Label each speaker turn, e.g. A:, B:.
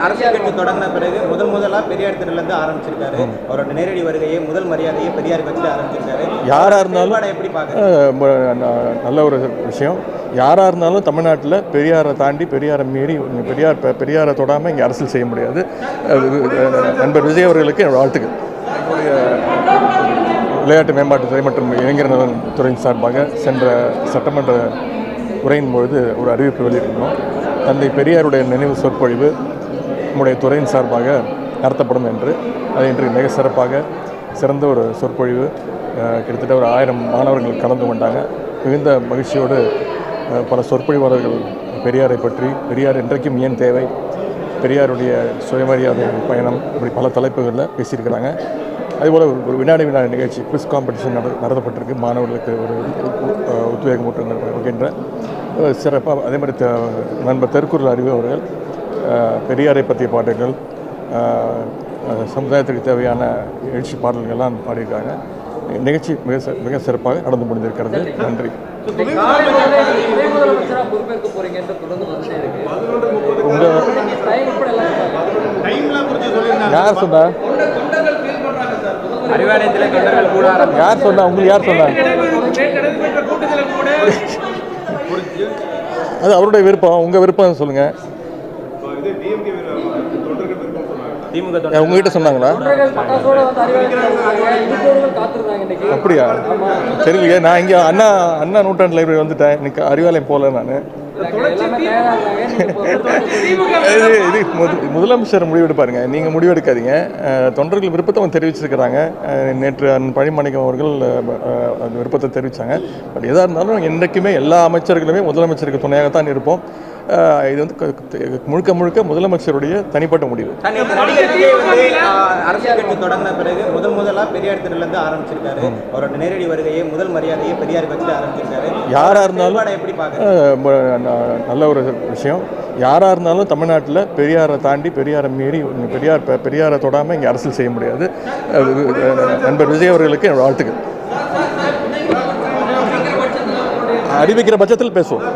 A: அரசியல் கட்சி தொடங்கின பிறகு முதல் முதலா பெரியார் திடலிருந்து ஆரம்பிச்சிருக்காரு. அவரோட நேரடி வருகையை முதல் மரியாதையை பெரியார் வச்சு ஆரம்பிச்சிருக்காரு.
B: யாரா இருந்தாலும்
A: எப்படி
B: ந- நல்ல ஒரு விஷயம். யாராக இருந்தாலும் தமிழ்நாட்டில் பெரியாரை தாண்டி பெரியாரை மீறி பெரியார் பெரியாரை தொடாமல் இங்கே அரசியல் செய்ய முடியாது. நண்பர் விஜய் அவர்களுக்கு என்னோட வாழ்த்துக்கள். விளையாட்டு மேம்பாட்டுத்துறை மற்றும் இளைஞர் நலன் துறையின் சார்பாக சென்ற சட்டமன்ற உரையின் பொழுது ஒரு அறிவிப்பு வெளியிட்டிருந்தோம். தந்தை பெரியாருடைய நினைவு சொற்பொழிவு நம்முடைய துறையின் சார்பாக நடத்தப்படும் என்று அது இன்று மிக சிறப்பாக சிறந்த ஒரு சொற்பொழிவு கிட்டத்தட்ட ஒரு ஆயிரம் மாணவர்கள் கலந்து கொண்டாங்க. மிகுந்த மகிழ்ச்சியோடு பல சொற்பொழிவாளர்கள் பெரியாரை பற்றி பெரியார் இன்றைக்கும் ஏன் தேவை? பெரியாருடைய சுயமரியாதை பயணம் இப்படி பல தலைப்புகளில் பேசியிருக்கிறாங்க. அதுபோல் ஒரு வினாடி வினாடி நிகழ்ச்சி குவிஸ் காம்படிஷன் நட நடத்தப்பட்டிருக்கு. மாணவர்களுக்கு ஒரு உ- உ- சிறப்பாக அதே மாதிரி த- நண்பர் தெற்குறள் அறிவு அவர்கள் பெரியாரை பற்றிய அஹ், சமுதாயத்திற்கு தேவையான எழுச்சி பாடல்கள்லாம் பாடியிருக்காங்க. நிகழ்ச்சி மிக மிக சிறப்பாக நடந்து முடிந்திருக்கிறது. நன்றி. யார் சொன்னா? யார் சொன்னா? உங்களுக்கு யார் சொன்னா? அது அவருடைய விருப்பம். உங்கள் விருப்பம் சொல்லுங்கள் உங்ககிட்ட சொன்னாங்களா? அப்படியா? தெரியலையே நான் இங்கே அண்ணா அண்ணா நூற்றாண்டு லைப்ரரி வந்துட்டேன். இன்னைக்கு அறிவாலயம் போகல நான். இது இது முத- முதலமைச்சர் முடிவெடுப்பாருங்க நீங்கள் முடிவெடுக்காதீங்க. தொண்டர்கள் விருப்பத்தை அவங்க தெரிவிச்சிருக்கிறாங்க. நேற்று அண்ணன் பழிமணிக்கம் அவர்கள் விருப்பத்தை தெரிவித்தாங்க பட் எதாக இருந்தாலும் என்றைக்குமே எல்லா அமைச்சர்களுமே முதலமைச்சருக்கு துணையாகத்தான் இருப்போம். இது வந்து முழுக்க முழுக்க முதலமைச்சருடைய தனிப்பட்ட முடிவு
A: அரசியல் கட்சி தொடங்கின பிறகு முதல் முதலா பெரியார் திடலிருந்து ஆரம்பிச்சிருக்காரு அவரோட நேரடி வருகையை முதல் மரியாதையை பெரியார் ஆரம்பிச்சிருக்காரு
B: யாராக இருந்தாலும்
A: எப்படி
B: நல்ல ஒரு விஷயம் யாராக இருந்தாலும் தமிழ்நாட்டில் பெரியாரை தாண்டி பெரியாரை மீறி பெரியார் பெ- பெரியாரை தொடாமல் இங்கே அரசியல் செய்ய முடியாது நண்பர் விஜய் அவர்களுக்கு வாழ்த்துக்கள் அறிவிக்கிற பட்சத்தில் பேசுவோம்